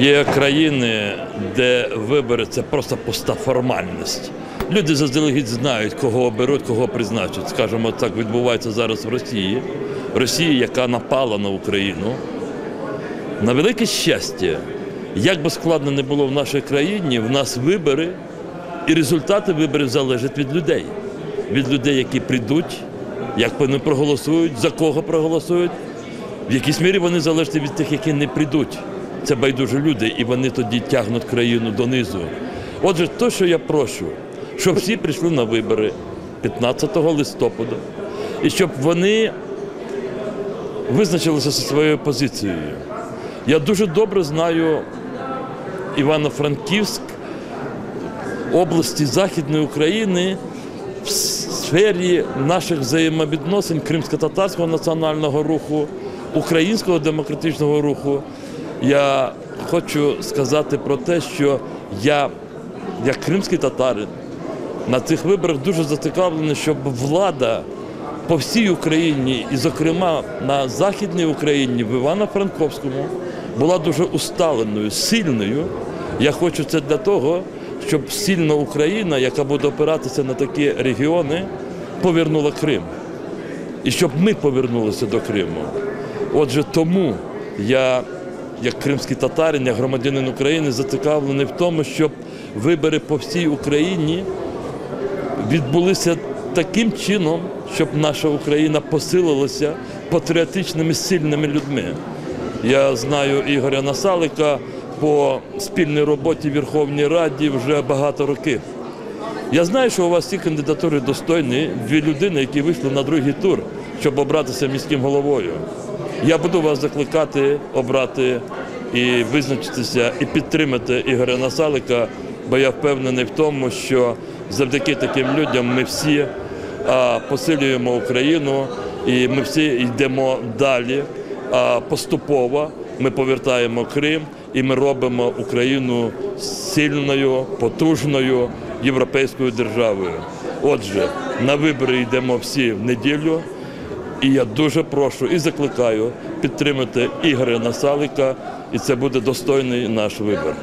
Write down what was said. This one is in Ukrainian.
Є країни, де вибори це просто пуста формальність. Люди заздалегідь знають, кого оберуть, кого призначать. Скажімо, так відбувається зараз в Росії. Росія, яка напала на Україну. На велике щастя, як би складно не було в нашій країні, в нас вибори, і результати виборів залежать від людей. Від людей, які прийдуть, як вони проголосують, за кого проголосують. В якійсь мірі вони залежать від тих, які не прийдуть. Це байдужі люди, і вони тоді тягнуть країну донизу. Отже, то, що я прошу, щоб всі прийшли на вибори 15 листопада, і щоб вони визначилися зі своєю позицією. Я дуже добре знаю Івано-Франківськ, області Західної України в сфері наших взаємовідносин кримсько-татарського національного руху, українського демократичного руху. Я хочу сказати про те, що я, як кримський татарин, на цих виборах дуже зацікавлений, щоб влада по всій Україні, і, зокрема, на Західній Україні, в Івано-Франковському, була дуже усталеною, сильною. Я хочу це для того, щоб сильна Україна, яка буде опиратися на такі регіони, повернула Крим. І щоб ми повернулися до Криму. Отже, тому я, як кримський татарин, як громадянин України, зацікавлений в тому, щоб вибори по всій Україні відбулися таким чином, щоб наша Україна посилилася патріотичними сильними людьми. Я знаю Ігоря Насалика по спільній роботі в Верховній Раді вже багато років. Я знаю, що у вас ці кандидатури достойні, дві людини, які вийшли на другий тур, щоб обратися міським головою. Я буду вас закликати обрати і визначитися, і підтримати Ігоря Насалика, бо я впевнений в тому, що завдяки таким людям ми всі посилюємо Україну і ми всі йдемо далі. Поступово ми повертаємо Крим і ми робимо Україну сильною, потужною європейською державою. Отже, на вибори йдемо всі в неділю. І я дуже прошу і закликаю підтримати Ігоря Насалика, і це буде достойний наш вибір.